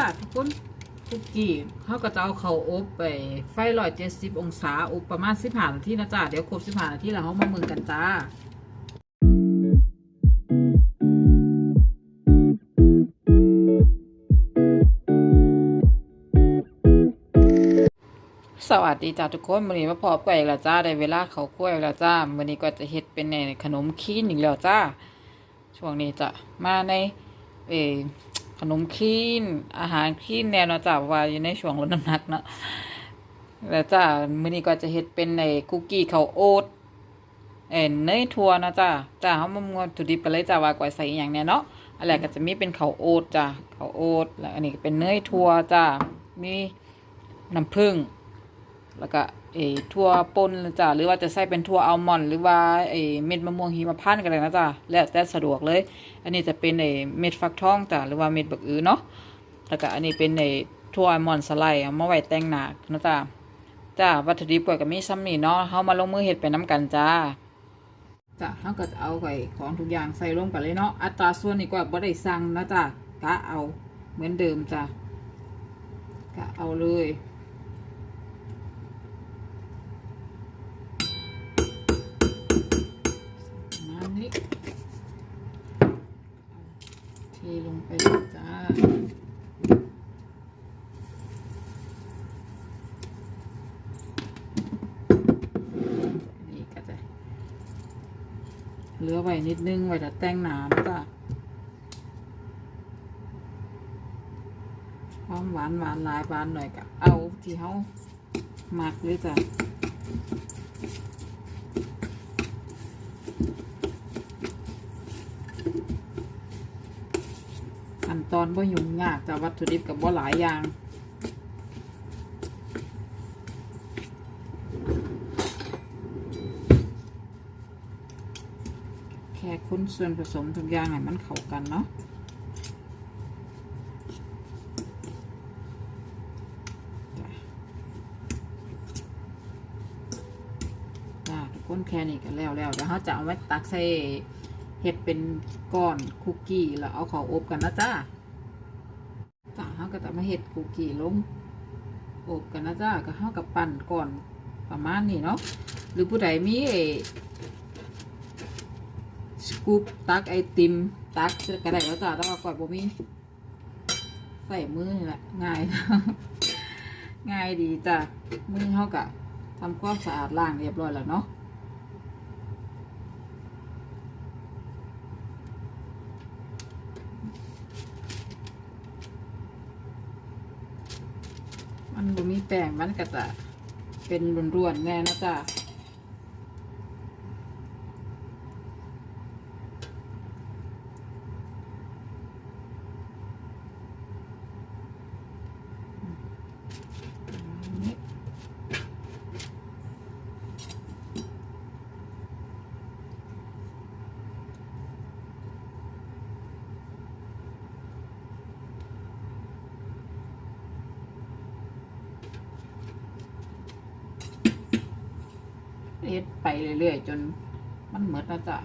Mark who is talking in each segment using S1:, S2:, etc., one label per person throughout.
S1: จ้ะทุกคนคุกกี้เขาก็จะเอาเขาอบไปไฟร้อยเจ็ดสิบองศาอบประมาณสิบห้านาทีนะจ้ะเดี๋ยวครบสิบห้านาทีแล้วเขามามึงกันจ้าสวัสดีจ้าทุกคนวันนี้มาพอไปอีกแล้วจ้าได้เวลาเขากล้วยแล้วจ้าวันนี้ก็จะเฮ็ดเป็นในขนมคีนอีกแล้วจ้าช่วงนี้จะมาในเออ ขนมคีนอาหารคีนแนวเนาะจ้าเพราะว่าอยู่ในช่วงลดน้ำหนักเนาะแล้วจ้ามื้อนี้ก็จะเฮ็ดเป็นในคุกกี้ข้าวโอ๊ตเอ็นเนยถั่วนะจ้าจ้าเฮามามวลถุดิบกันเลยจ้าว่าก่อยใส่อหย่างแน่เนาะอันแรกก็จะมีเป็นข้าวโอ๊ตจ้าข้าวโอ๊ตแล้วอันนี้ก็เป็นเนยถั่วจ้ามีน้ำผึ้งแล้วก็ เออทั่วป่นจ้ะหรือว่าจะใส่เป็นทั่วอัลมอนด์หรือว่าเออเม็ดมะม่วงหิมพานต์กันเลยนะจ้ะแล้วแต่สะดวกเลย อันนี้จะเป็นเออเม็ดฟักทองจ้ะหรือว่าเม็ดบักอือเนาะแล้วก็อันนี้เป็นเออทั่วอัลมอนด์สไลด์เอามาไว้แต่งหน้านะจ้ะจ้าวัตถุดิบก็มีซ้ำนี่เนาะเฮามาลงมือเฮ็ดไปน้ำกันจ้าจ้ะเฮาก็จะเอาไว้ของทุกอย่างใส่ลงกันเลยเนาะอัตราส่วนนี่ก็บ่ได้สั่งนะจ้ะกะเอาเหมือนเดิมจ้ะกะเอาเลย น้ำนี้เทลงไปเลยจ้า นี่ก็จะเห ลือไว้นิดนึงไว้แต่แต่งหนานจ้ะความหวานหวานหลายหวานหน่อยก็เอาที่เขาหมักเลยจ้ะขั้นตอนบ่ยุ่งยากแต่วัตถุดิบกับบ่หลายอย่าง แค่คุ้นส่วนผสมทุกอย่างให้มันเข้ากันเนาะจ้ะจ้าทุกคนแค่นี้ก็แล้วแล้วเดี๋ยวเขาจะเอาไว้ตักใส่เห็ดเป็นก้อนคุกกี้แล้วเอาเขาอบกันนะจ้าจ้าเขาก็จะมาเห็ดคุกกี้ลงอบกันนะจ้าก็เขากับปั่นก่อนประมาณนี้เนาะหรือผู้ใดมี สกูปตักไอติม ตักก็ได้แล้วจ้าแต่ว่าก่อนบ่มีใส่มือนี่แหละง่ายง่ายดีจ้ามือเขากะทำความสะอาดล้างเรียบร้อยแล้วเนาะมันบ่มีแป้งมันก็จะเป็นร่วนๆแน่นะจ๊ะนี่ เฮ็ดไปเรื่อยๆจนมันหมดนะจ๊ะ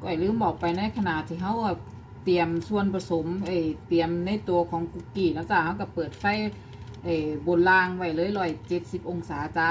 S1: ก็อย่าลืมบอกไปในขณะที่เขาเตรียมส่วนผสมเอ้ยเตรียมในตัวของคุกกี้แล้วจ้ะเขาก็เปิดไฟเอบนล่างไว้เลยร้อยเจ็ดสิบองศาจ้า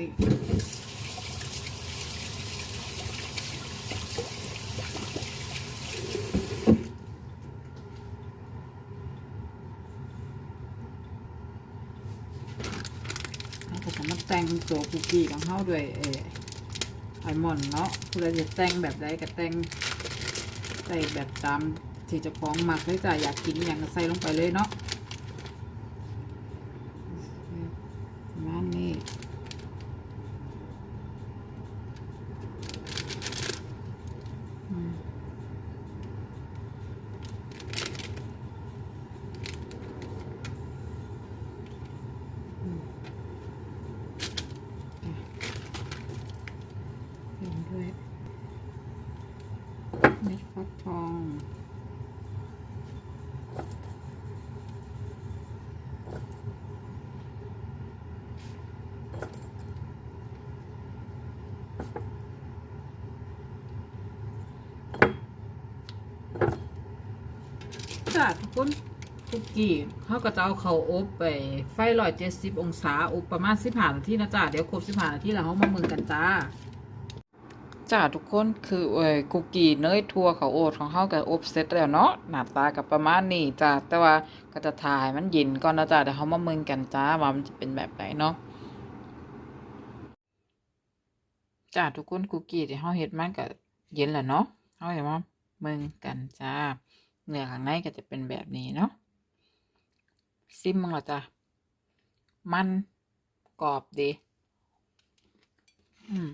S1: นี้ผสมมันแต่งตัวคุกกี้ของเขาด้วยเออไอมอนเนาะคุณจะแต่งแบบใดก็แต่งใส่แบบตามที่จะพ้องมักเลยจ้ะอยากกินอย่างใส่ลงไปเลยเนาะ ทุกคนคุกกี้เขาก็จะเอาเขาอบไปไฟร้อยเจ็ดสิบองศาอบประมาณสิบห้านาทีนะจ้าเดี๋ยวครบสิบห้านาทีแล้วเขามาเมืองกันจ้าจ้าทุกคนคือเอ้ยคุกกี้เนยทั่วเขาโอ๊ตของเฮากับอบเสร็จแล้วเนาะหน้าตากับประมาณนี้จ้าแต่ว่าก็จะถ่ายมันเย็นก่อนนะจ้าเดี๋ยวเฮามาเมืองกันจ้าว่ามันจะเป็นแบบไหนเนาะจ้าทุกคนคุกกี้ที่เฮาเฮ็ดมันก็เย็นแล้วเนาะเฮาเห็นว่าเมืองกันจ้า เนื้อข้างในก็จะเป็นแบบนี้เนาะซิมมึงละจ้ามันกรอบดี อืม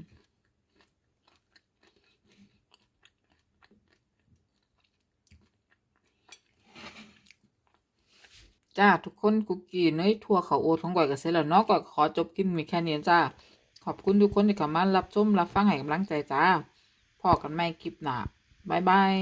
S1: จ้า ทุกคนคุกกี้เนยทั่วเขาโอ๊ตของก่อยกับเสร็จแล้วเนาะก่อยขอจบคลิปมีแค่นี้จ้า ขอบคุณทุกคนที่เข้ามารับชมรับฟังให้กำลังใจจ้าพอกันใหม่คลิปหนาบ๊ายบาย